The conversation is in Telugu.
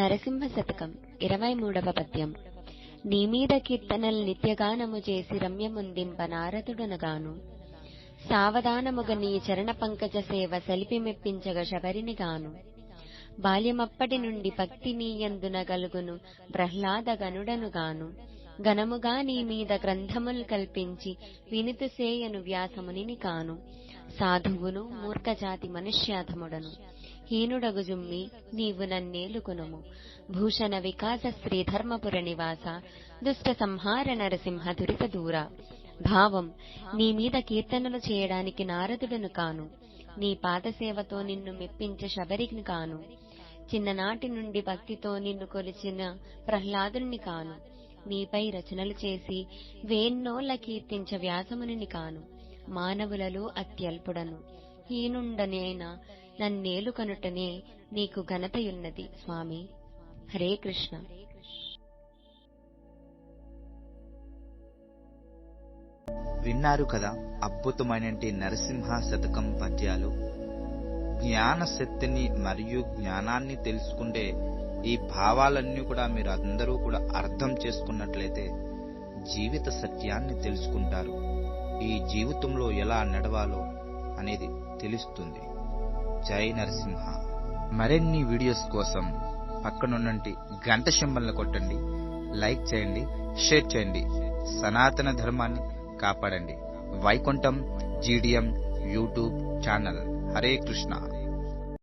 నరసింహ శతకం ఇరవై మూడవ పద్యం. నీమీద కీర్తనల్ నిత్యగానము చేసి రమ్యముందింప నారదుడనగాను. సావధానముగ నీ చరణ పంకజ సేవ సలిపి మెప్పించగ శబరిని గాను బాల్యమప్పటి నుండి భక్తి నీయందున గలుగును ప్రహ్లాద గనుడను గాను ఘనముగా నీ మీద గ్రంథములు కల్పించి వినుతు సేయను వ్యాసమునిని కాను. సాధువును మూర్ఖజాతి మనుష్యాధముడను. హీనుడగు జుమ్మి నీవు నన్నేలుకొనుము భూషణ వికాస శ్రీ ధర్మపుర నివాస దుష్ట సంహార నరసింహ దురిత దూర భావం నీ మీద కీర్తనలు చేయడానికి నారదుడను కాను నీ పాదసేవతో నిన్ను మెప్పించే శబరిని కాను చిన్ననాటి నుండి భక్తితో నిన్ను కొలిచిన ప్రహ్లాదుని కాను నీపై రచనలు చేసి వేన్నోళ్ళ కీర్తించ వ్యాసమునిని కాను మానవులలో అత్యల్పుడను హీనుండనైనా నన్నేలు కనుటనే నీకు ఘనతయున్నది స్వామి. హరే కృష్ణ. విన్నారు కదా అద్భుతమైన నరసింహ శతకం పద్యాలు. జ్ఞాన శక్తిని మరియు జ్ఞానాన్ని తెలుసుకుంటే ఈ భావాలన్నీ కూడా మీరు అందరూ కూడా అర్థం చేసుకున్నట్లయితే జీవిత సత్యాన్ని తెలుసుకుంటారు. ఈ జీవితంలో ఎలా నడవాలో అనేది తెలుస్తుంది. జై నరసింహ. మరిన్ని వీడియోస్ కోసం పక్కనున్నటి గంట సింబల్ని కొట్టండి లైక్ చేయండి షేర్ చేయండి. సనాతన ధర్మాన్ని కాపాడండి. Vaikuntham GDM YouTube channel. Hare Krishna.